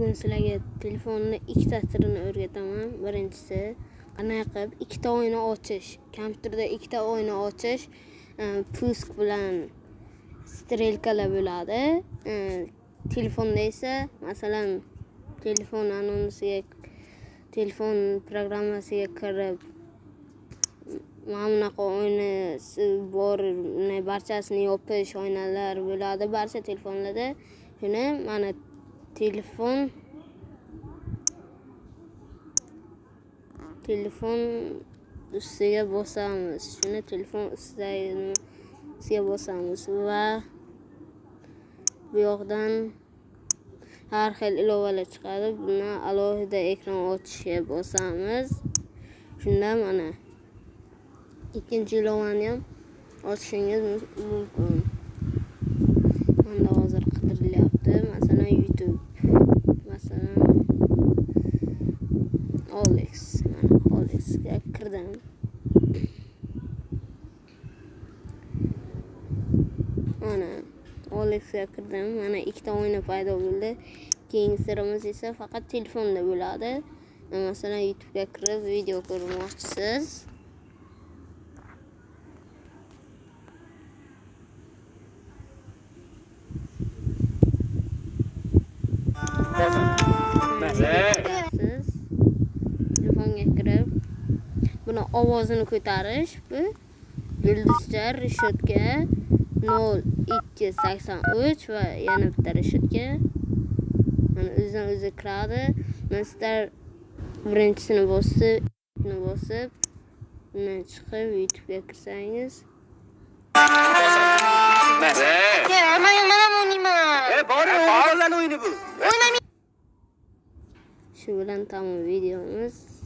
bugun sizlarga telefonni ikkita sirini o'rgataman birinchisi qanday qilib ikkita o'yinni ochish kompyuterda ikkita o'yinni ochish pusk bilan strelkalar bo'ladi E, telefonda esa masalan telefon anonsiga telefon programmasiga kirib mana bunaqa o'yini bor barchasini yopish oynalar bo'ladi barcha telefonlarda shuni mana telefon. Telefon ustiga bosamiz shuni telefon ustiga bosamiz va. Bu yoqdan har xil ilovalar chiqadi buni alohida ekran ochishga bosamiz shunda mana ikkinchi ilovani ham ochishingiz mu- mumkin olex. Mana olexga kirdim mana olexga kirdim mana ikkita o'yin paydo bo'ldi keyingi sirimiz esa faqat telefonda bo'ladi masalan youtubega kirib video ko'rmoqchisiz siz telefonga kirib buni ovozini ko'tarish bu. Yulduzcha reshetka nol ikki sakson uch va yana bitta reshetka mana o'zidan o'zi kiradi mana sizlar birinchisini bosib bosib bundan chiqib youtubega kirsangiz shu bilan tamom videomiz